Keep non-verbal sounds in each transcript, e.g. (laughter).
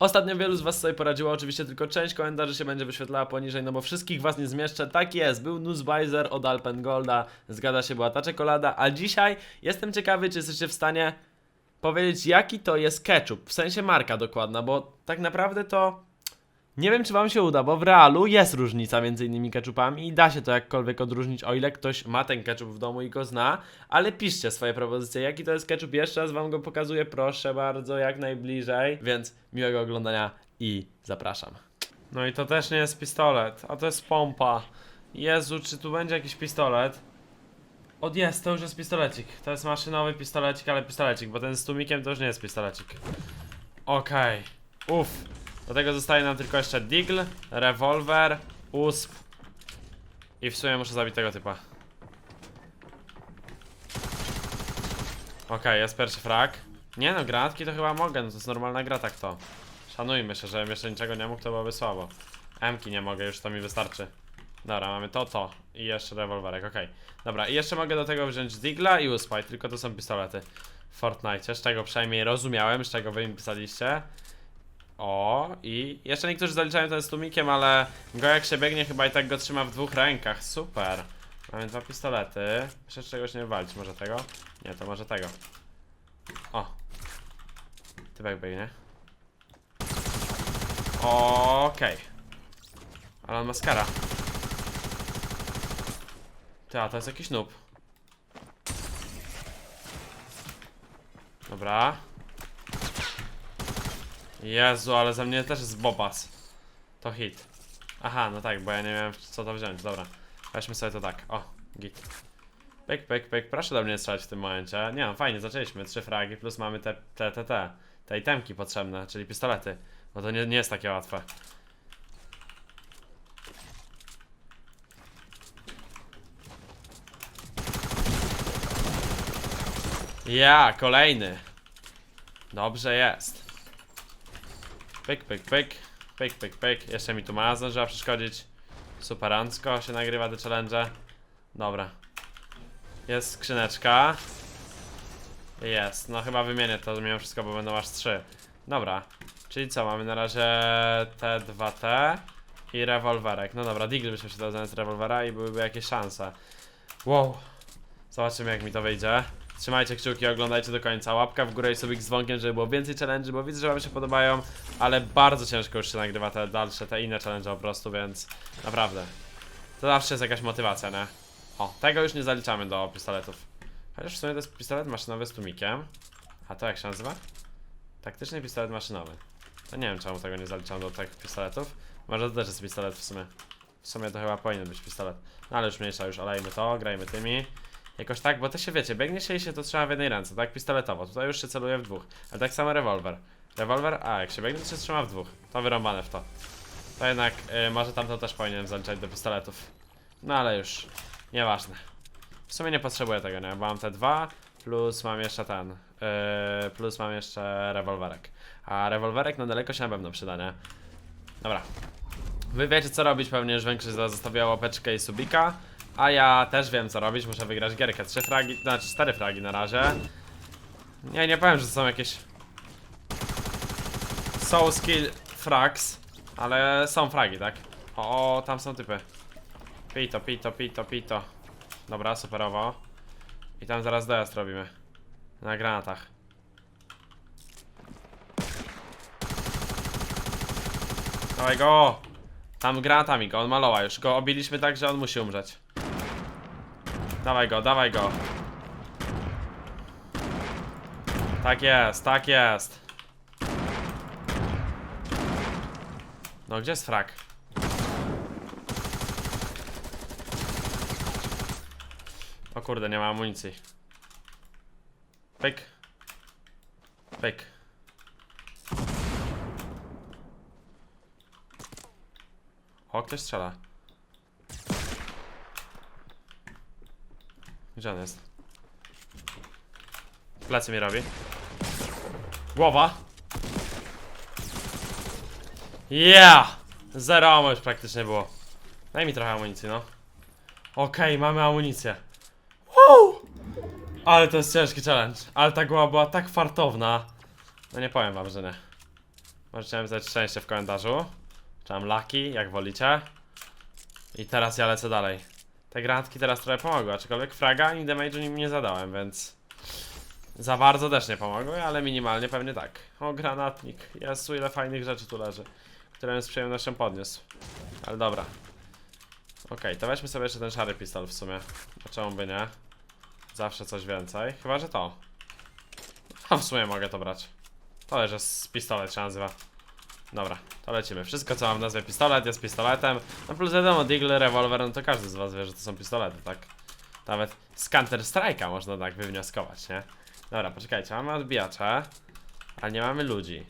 Ostatnio wielu z was sobie poradziło, oczywiście tylko część komentarzy się będzie wyświetlała poniżej, no bo wszystkich was nie zmieszczę. Tak jest, był Newsbizer od Alpengolda, zgadza się, była ta czekolada, a dzisiaj jestem ciekawy, czy jesteście w stanie powiedzieć, jaki to jest ketchup, w sensie marka dokładna, bo tak naprawdę to nie wiem, czy wam się uda, bo w realu jest różnica między innymi ketchupami i da się to jakkolwiek odróżnić, o ile ktoś ma ten ketchup w domu i go zna, ale piszcie swoje propozycje, jaki to jest ketchup, jeszcze raz wam go pokazuję, proszę bardzo, jak najbliżej, więc miłego oglądania i zapraszam. No i to też nie jest pistolet, a to jest pompa. Jezu, czy tu będzie jakiś pistolet? Od jest, to już jest pistolecik. To jest maszynowy pistolecik, ale pistolecik, bo ten z tłumikiem to już nie jest pistolecik. Okej. Uff. Do tego zostaje nam tylko jeszcze Deagle, rewolwer, USP. I w sumie muszę zabić tego typa. Okej, jest pierwszy frag. Nie no, granatki to chyba mogę, no to jest normalna gra tak to. Szanujmy się, żebym jeszcze niczego nie mógł, to byłoby słabo. Mki nie mogę, już to mi wystarczy. Dobra, mamy to, to i jeszcze rewolwerek, okej. Dobra, i jeszcze mogę do tego wziąć Digla i Uspy, tylko to są pistolety. W Fortnite, z czego przynajmniej rozumiałem, z czego wy mi pisaliście. O, i jeszcze niektórzy zaliczają ten z tłumikiem, ale go jak się biegnie, chyba i tak go trzyma w dwóch rękach. Super. Mamy dwa pistolety. Muszę czegoś nie walić, może tego? Nie, to może tego. O. Typek biegnie. Okej. Ale on maskara. Ty, a to jest jakiś noob. Dobra. Jezu, ale ze mnie też jest bobas. To hit. Aha, no tak, bo ja nie miałem co to wziąć, dobra. Weźmy sobie to tak, o, git. Pyk, pyk, pyk, proszę do mnie strzelać w tym momencie. Nie no, fajnie, zaczęliśmy, trzy fragi, plus mamy te, te, te, te, te itemki potrzebne, czyli pistolety. No to nie, nie jest takie łatwe. Ja, kolejny. Dobrze jest. Pyk, pyk, pyk. Pyk, pyk, pyk. Jeszcze mi tu ma zdążyła przeszkodzić. Superancko się nagrywa te challenge. Dobra. Jest skrzyneczka. Jest. No chyba wymienię to mimo wszystko, bo będą aż trzy. Dobra. Czyli co, mamy na razie te dwa T i rewolwerek. No dobra, Deagle byśmy się dał zamiast rewolwera i byłyby jakieś szanse. Wow. Zobaczymy jak mi to wyjdzie. Trzymajcie kciuki, oglądajcie do końca. Łapka w górę i subik z dzwonkiem, żeby było więcej challenge, bo widzę, że wam się podobają, ale bardzo ciężko już się nagrywa te dalsze, te inne challenge po prostu, więc naprawdę. To zawsze jest jakaś motywacja, nie? O, tego już nie zaliczamy do pistoletów. Chociaż w sumie to jest pistolet maszynowy z tłumikiem. A to jak się nazywa? Taktyczny pistolet maszynowy. To nie wiem czemu tego nie zaliczam do tych pistoletów. Może to też jest pistolet w sumie. W sumie to chyba powinien być pistolet. No ale już mniejsza, już olejmy to, grajmy tymi. Jakoś tak, bo to się wiecie, biegnie się i się to trzyma w jednej ręce, tak pistoletowo. Tutaj już się celuje w dwóch. Ale tak samo rewolwer. Rewolwer, a jak się biegnie, to się trzyma w dwóch. To wyrąbane w to. To jednak y, może tamto też powinienem zaliczać do pistoletów. No ale już, nieważne. W sumie nie potrzebuję tego, nie? Bo mam te dwa, plus mam jeszcze ten. Yy, plus mam jeszcze rewolwerek. A rewolwerek na daleko się na pewno przyda, nie? Dobra. Wy wiecie co robić, pewnie już większość z was łapeczkę i subika. A ja też wiem co robić, muszę wygrać gierkę. Trzy fragi, znaczy cztery fragi na razie. Nie, nie powiem, że to są jakieś soul skill frags, ale są fragi, tak? O, o, tam są typy. Pito, pito, pito, pito. Dobra, superowo. I tam zaraz dojazd robimy. Na granatach. Dawaj go! Tam granatami go, on maloła już. Go obiliśmy tak, że on musi umrzeć. Dawaj go, dawaj go. Tak jest, tak jest. No, gdzie jest frak? O kurde, nie ma amunicji. Pyk. Pyk. O, ktoś strzela. Gdzie on jest? Plecy mi robi. Głowa. Yeah! Zero ammo już praktycznie było. Daj mi trochę amunicji, no. Okej, mamy amunicję. Woo! Ale to jest ciężki challenge. Ale ta głowa była tak fartowna. No nie powiem wam, że nie. Możecie napisać szczęście w komentarzu. Czy mam lucky, jak wolicie. I teraz ja lecę dalej. Te granatki teraz trochę pomogły, aczkolwiek fraga ani damage'u nim nie zadałem, więc... Za bardzo też nie pomogły, ale minimalnie pewnie tak. O, granatnik. Jezu, ile fajnych rzeczy tu leży. Które bym z przyjemnością podniósł. Ale dobra. Okej, to weźmy sobie jeszcze ten szary pistol w sumie. A czemu by nie? Zawsze coś więcej. Chyba, że to. A w sumie mogę to brać. To że z pistolet się nazywa. Dobra, to lecimy. Wszystko co mam w nazwie pistolet jest pistoletem. No plus wiadomo, Deagle, rewolwer, no to każdy z was wie, że to są pistolety, tak? Nawet z Counter Strike'a można tak wywnioskować, nie? Dobra, poczekajcie, mamy odbijacze, ale nie mamy ludzi.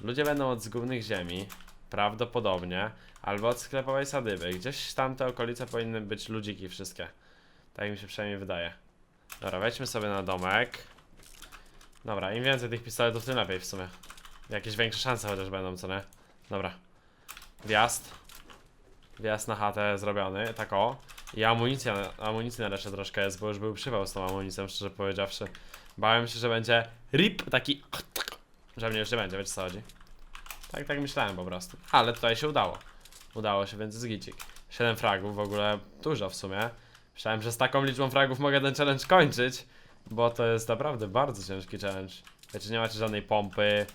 Ludzie będą od zgubnych ziemi, prawdopodobnie, albo od sklepowej sadyby. Gdzieś tam te okolice powinny być ludziki wszystkie. Tak mi się przynajmniej wydaje. Dobra, wejdźmy sobie na domek. Dobra, im więcej tych pistoletów, tym lepiej w sumie. Jakieś większe szanse chociaż będą, co nie? Dobra. Wjazd. Wjazd na chatę zrobiony, tak o. I amunicja, amunicji nareszcie troszkę jest, bo już był przywał z tą amunicją, szczerze powiedziawszy. Bałem się, że będzie rip, taki... Że mnie już nie będzie, wiecie co chodzi. Tak, tak myślałem po prostu. Ale tutaj się udało. Udało się, więc zgicik. 7 fragów, w ogóle dużo w sumie. Myślałem, że z taką liczbą fragów mogę ten challenge kończyć, bo to jest naprawdę bardzo ciężki challenge. Wiecie, nie macie żadnej pompy,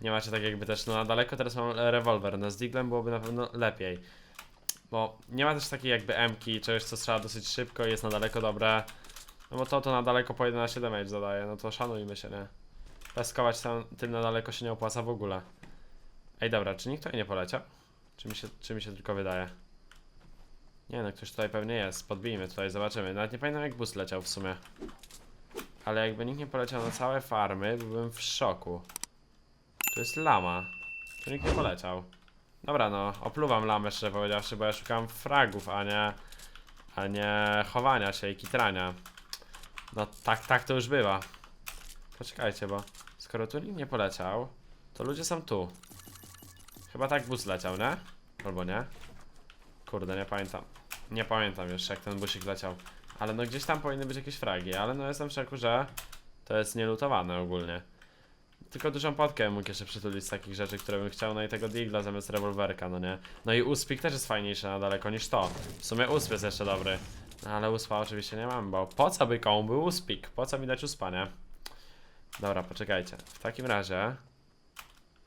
nie macie tak jakby też, no na daleko teraz mam rewolwer, no z Diglem byłoby na pewno lepiej. Bo nie ma też takiej jakby M-ki, czegoś co strzela dosyć szybko i jest na daleko dobre. No bo to to na daleko po 11 damage zadaje, no to szanujmy się, nie? Peskować tam, tym na daleko się nie opłaca w ogóle. Ej dobra, czy nikt tutaj nie poleciał? Czy mi się, czy mi się tylko wydaje? Nie no, ktoś tutaj pewnie jest, podbijmy tutaj, zobaczymy. Nawet nie pamiętam jak bus leciał w sumie. Ale jakby nikt nie poleciał na całe farmy, byłbym w szoku. To jest lama. Tu nikt nie poleciał. Dobra no, opluwam lamę szczerze powiedziawszy, bo ja szukam fragów, a nie... A nie chowania się i kitrania. No tak, tak to już bywa. Poczekajcie, bo skoro tu nikt nie poleciał, to ludzie są tu. Chyba tak bus leciał, nie? Albo nie? Kurde, nie pamiętam. Nie pamiętam już jak ten busik leciał. Ale no gdzieś tam powinny być jakieś fragi, ale no jestem w szoku, że to jest nielutowane ogólnie. Tylko dużą potkę mógł jeszcze przytulić z takich rzeczy, które bym chciał, no i tego digla zamiast rewolwerka, no nie? No i uspik też jest fajniejszy na daleko niż to. W sumie usp jest jeszcze dobry. No ale uspa oczywiście nie mam, bo po co by komu był uspik? Po co mi dać uspa, nie? Dobra, poczekajcie. W takim razie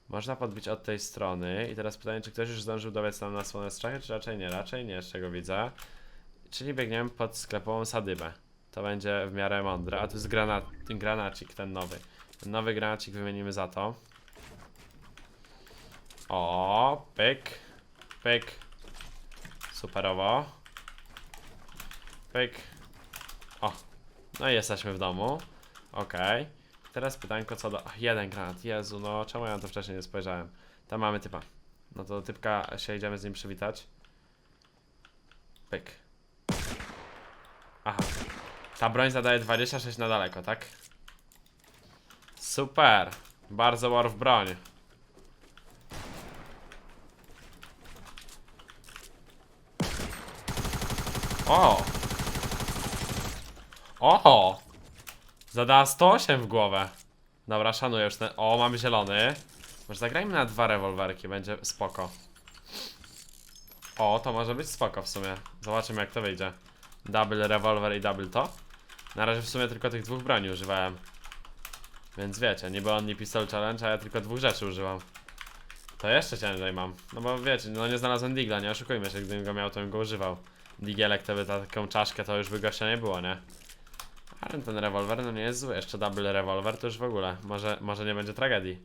można podbić od tej strony i teraz pytanie, czy ktoś już zdążył dobiec nam na słonę strzechy, czy raczej nie? Raczej nie, z czego widzę. Czyli biegniemy pod sklepową sadybę. To będzie w miarę mądre. A tu jest granat, granacik, ten nowy. Nowy granacik wymienimy za to. O, pyk, pyk. Superowo. Pyk. O, no i jesteśmy w domu. Okej. Teraz pytanko co do... Ach, jeden granat. Jezu, no czemu ja na to wcześniej nie spojrzałem? Tam mamy typa. No to typka się idziemy z nim przywitać. Pyk. Aha. Ta broń zadaje 26 na daleko, tak? Super. Bardzo war w broń. O! Oho! Zadała 108 w głowę. Dobra, szanuję już ten. O, mamy zielony. Może zagrajmy na dwa rewolwerki, będzie spoko. O, to może być spoko w sumie. Zobaczymy jak to wyjdzie. Double rewolwer i double to. Na razie w sumie tylko tych dwóch broni używałem. Więc wiecie, niby on nie pistol challenge, a ja tylko dwóch rzeczy używam. To jeszcze ciężej mam. No bo wiecie, no nie znalazłem digla, nie oszukujmy się, gdybym go miał, to bym go używał. Digielek to by ta- taką czaszkę, to już by gościa nie było, nie? Ale ten rewolwer no nie jest zły, jeszcze double rewolwer to już w ogóle. Może, może nie będzie tragedii.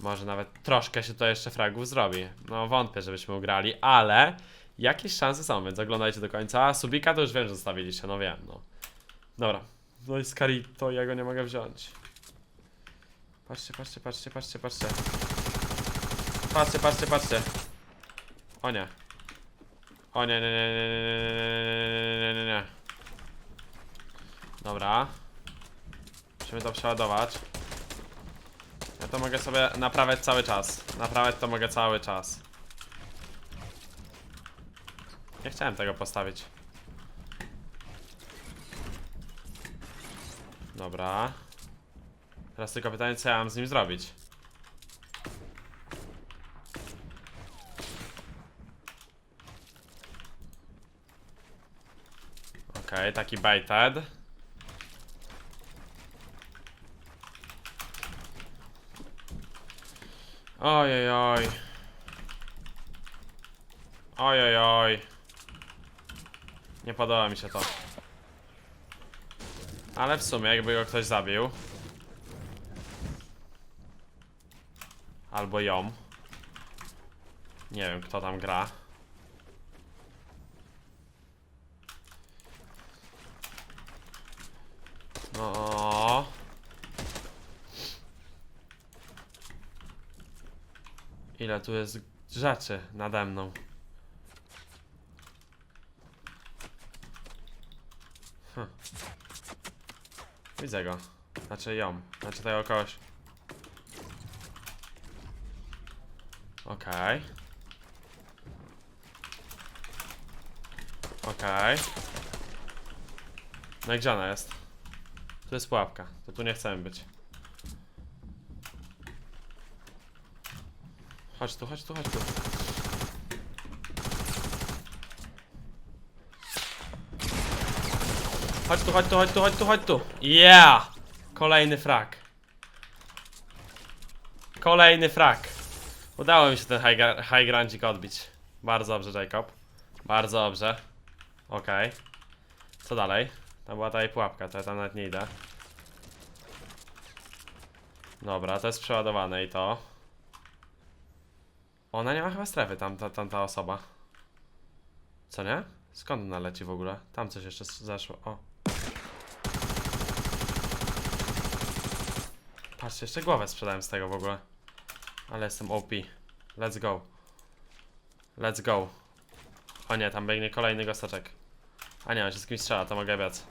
Może nawet troszkę się to jeszcze fragów zrobi. No wątpię, żebyśmy ugrali, ale jakieś szanse są, więc oglądajcie do końca. Subika to już wiem, że zostawiliście, no wiem, no. Dobra. No i Scarito, ja go nie mogę wziąć. Patrzcie, patrzcie, patrzcie, patrzcie, patrzcie. Patrzcie, patrzcie, patrzcie. O nie. O nie, nie, nie, nie, nie, nie, nie, nie. Dobra. Musimy to przeładować. Ja to mogę sobie naprawiać cały czas. Naprawiać to mogę cały czas. Nie chciałem tego postawić. Dobra. Teraz tylko pytanie, co ja mam z nim zrobić. Okej, okay, taki baited. Ojej, oj. Ojej, oj. Nie podoba mi się to. Ale w sumie, jakby go ktoś zabił. Albo ją. Nie wiem, kto tam gra. No. Ile tu jest rzeczy nade mną. Hm. Widzę go. Znaczy ją. Znaczy tego kogoś. Okej. Okej. No i gdzie ona jest? Tu jest pułapka. To tu nie chcemy być. Chodź tu, chodź tu, chodź tu. Chodź tu, chodź tu, chodź tu, chodź tu, chodź tu. Yeah! Kolejny frak. Kolejny frak. Udało mi się ten high, high groundzik odbić. Bardzo dobrze, Jacob. Bardzo dobrze. Okej. Co dalej? Tam była ta jej pułapka, to ja tam nawet nie idę. Dobra, to jest przeładowane i to. Ona nie ma chyba strefy, tam, ta, tam ta osoba. Co nie? Skąd ona leci w ogóle? Tam coś jeszcze zeszło. O. Patrzcie, jeszcze głowę sprzedałem z tego w ogóle. Ale jestem OP. Let's go. Let's go. O nie, tam biegnie kolejny gostaczek. A nie, on się z kimś strzela, to mogę biec.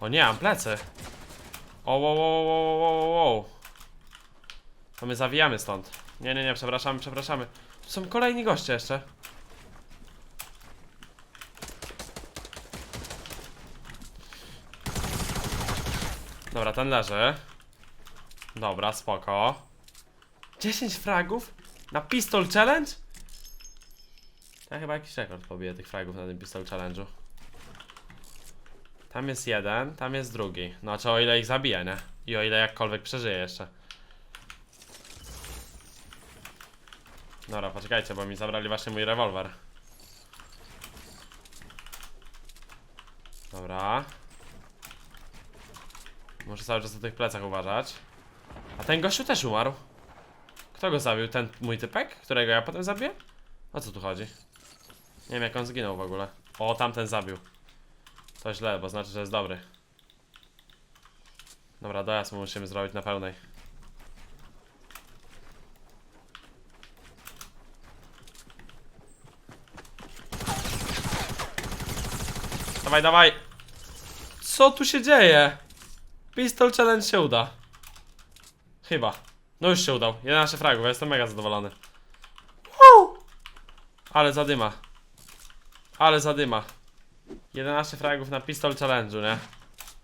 O nie, mam plecy. O, wow, wow, wow, wow, wow. To my zawijamy stąd. Nie, nie, nie, przepraszamy, przepraszamy. Tu są kolejni goście jeszcze. Dobra, ten leży. Dobra, spoko. 10 fragów? Na pistol challenge? Ja chyba jakiś rekord pobiję tych fragów na tym pistol challenge'u. Tam jest jeden, tam jest drugi. No, czy o ile ich zabije, nie? I o ile jakkolwiek przeżyje jeszcze. Dobra, poczekajcie, bo mi zabrali właśnie mój rewolwer. Dobra. Muszę cały czas na tych plecach uważać. A ten gościu też umarł. Kto go zabił? Ten mój typek? Którego ja potem zabiję? O co tu chodzi? Nie wiem jak on zginął w ogóle. O, tamten zabił. To źle, bo znaczy, że jest dobry. Dobra, dojazd mu musimy zrobić na pełnej. Dawaj, dawaj! Co tu się dzieje? Pistol challenge się uda. Chyba. No już się udał. 11 fragów, ja jestem mega zadowolony. Ale zadyma. Ale zadyma. 11 fragów na pistol challenge'u, nie?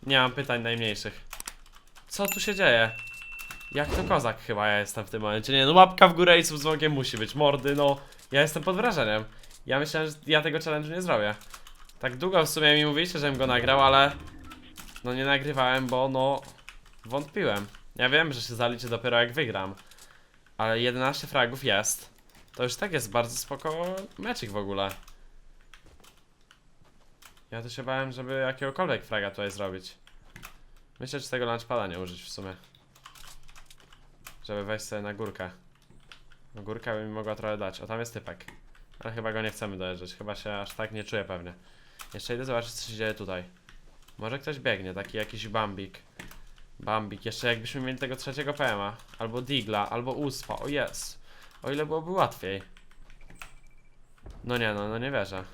Nie mam pytań najmniejszych. Co tu się dzieje? Jak to kozak chyba ja jestem w tym momencie. Nie no, łapka w górę i z wzrokiem musi być. Mordy, no. Ja jestem pod wrażeniem. Ja myślałem, że ja tego challenge'u nie zrobię. Tak długo w sumie mi mówiliście, żebym go nagrał, ale... No nie nagrywałem, bo no... Wątpiłem. Ja wiem, że się zaliczy dopiero jak wygram. Ale 11 fragów jest. To już tak jest bardzo spoko meczik w ogóle. Ja to się bałem, żeby jakiegokolwiek fraga tutaj zrobić. Myślę, że tego launchpada nie użyć w sumie. Żeby wejść sobie na górkę. No górka by mi mogła trochę dać. O, tam jest typek. Ale chyba go nie chcemy dojeżdżać. Chyba się aż tak nie czuję pewnie. Jeszcze idę zobaczyć, co się dzieje tutaj. Może ktoś biegnie, taki jakiś bambik. Bambik. Jeszcze jakbyśmy mieli tego trzeciego PMA. Albo Digla, albo Uspa. O jest. O ile byłoby łatwiej. No nie, no, no nie wierzę.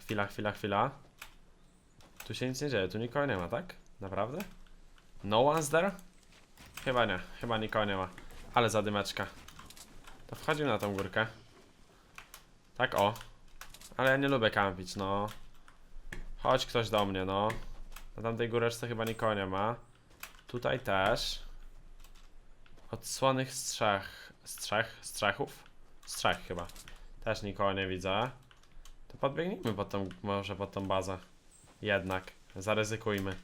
Chwila, chwila, chwila. Tu się nic nie dzieje, tu nikogo nie ma, tak? Naprawdę? No one's there? Chyba nie, chyba nikogo nie ma. Ale zadymeczka. To wchodzimy na tą górkę. Tak o. Ale ja nie lubię kampić, no. Chodź ktoś do mnie, no. Na tamtej góreczce chyba nikogo nie ma. Tutaj też. Odsłonych strzech. Strzech? Strzechów? Strzech chyba. Też nikogo nie widzę. To podbiegnijmy pod tą, może pod tą bazę. Jednak. Zaryzykujmy.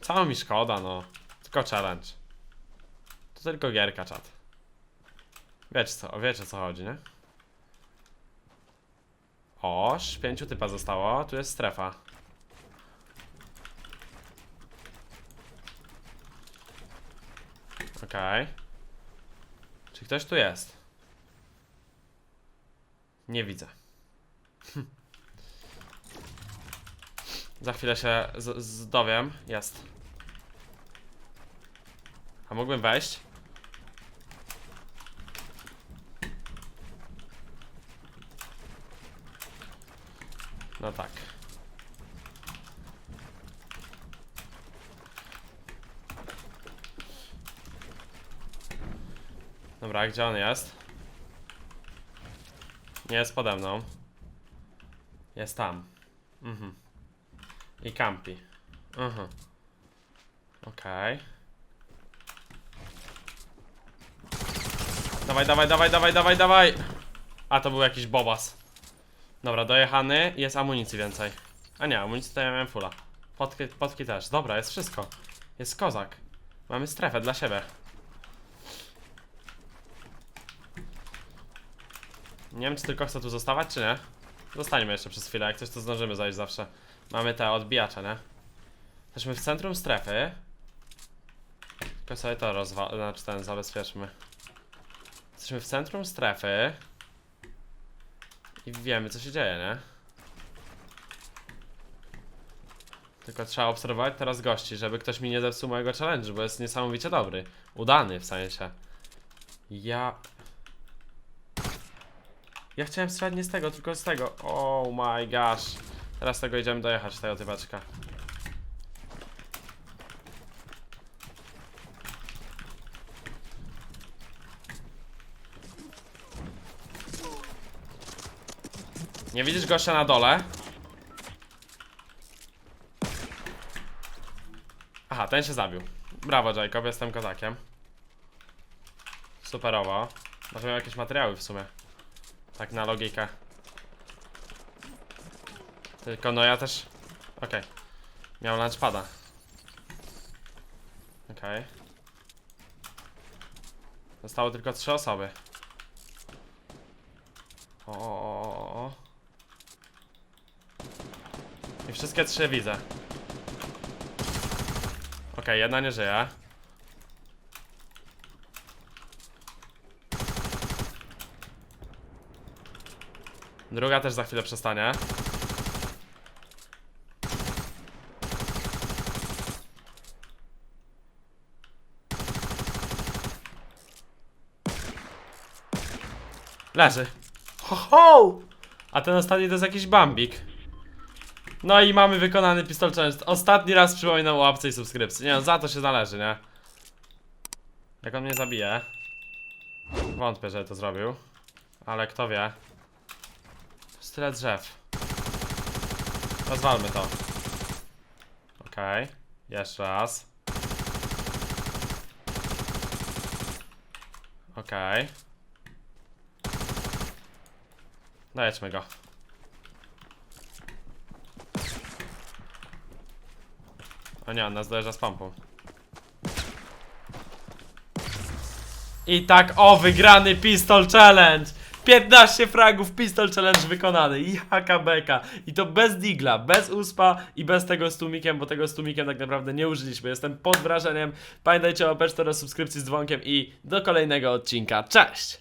Cała mi szkoda, no. Tylko challenge. To tylko gierka, czat. Wiecie co, wiecie co chodzi, nie? Oż, pięciu typa zostało. Tu jest strefa. Okej. Czy ktoś tu jest? Nie widzę. (laughs) Za chwilę się z- zdowiem. Jest. A mógłbym wejść? No tak. Dobra, gdzie on jest? Nie jest pode mną. Jest tam. Mhm. I campi. Mhm. Okej. Dawaj, dawaj, dawaj, dawaj, dawaj, dawaj! A to był jakiś bobas. Dobra, dojechany. Jest amunicji więcej. A nie, amunicji to ja miałem fulla. Potki, potki też. Dobra, jest wszystko. Jest kozak. Mamy strefę dla siebie. Nie wiem, czy tylko chcę tu zostawać, czy nie. Zostańmy jeszcze przez chwilę, jak coś to zdążymy zajść zawsze. Mamy te odbijacze, nie? Jesteśmy w centrum strefy. Tylko sobie to rozwa... Znaczy ten, zabezpieczmy. Jesteśmy w centrum strefy. I wiemy, co się dzieje, nie? Tylko trzeba obserwować teraz gości, żeby ktoś mi nie zepsuł mojego challenge, bo jest niesamowicie dobry. Udany w sensie. Ja... Ja chciałem strzelać nie z tego, tylko z tego. Oh my gosh. Teraz tego idziemy dojechać, tego typaczka. Nie widzisz gościa na dole? Aha, ten się zabił. Brawo, Jacob, jestem kozakiem. Superowo. Może miał jakieś materiały w sumie. Tak na logikę. Tylko no ja też... Okej. Miał lunchpada. Okej. Zostało tylko trzy osoby. O, o, o, o. I wszystkie trzy widzę. Okej, jedna nie żyje. Druga też za chwilę przestanie. Leży. Ho, ho! A ten ostatni to jest jakiś bambik. No i mamy wykonany pistol challenge. Ostatni raz przypominam o łapce i subskrypcji. Nie no, za to się należy, nie? Jak on mnie zabije. Wątpię, że to zrobił. Ale kto wie. Jest tyle drzew. Rozwalmy to. Okej. Jeszcze raz. Okej. Dojedźmy go. O nie, on nas dojeżdża z pompą. I tak, o, wygrany Pistol Challenge! 15 fragów Pistol Challenge wykonany. Jaka beka. I to bez digla, bez uspa i bez tego z tłumikiem, bo tego z tłumikiem tak naprawdę nie użyliśmy. Jestem pod wrażeniem. Pamiętajcie o łapeczce oraz subskrypcji z dzwonkiem i do kolejnego odcinka. Cześć!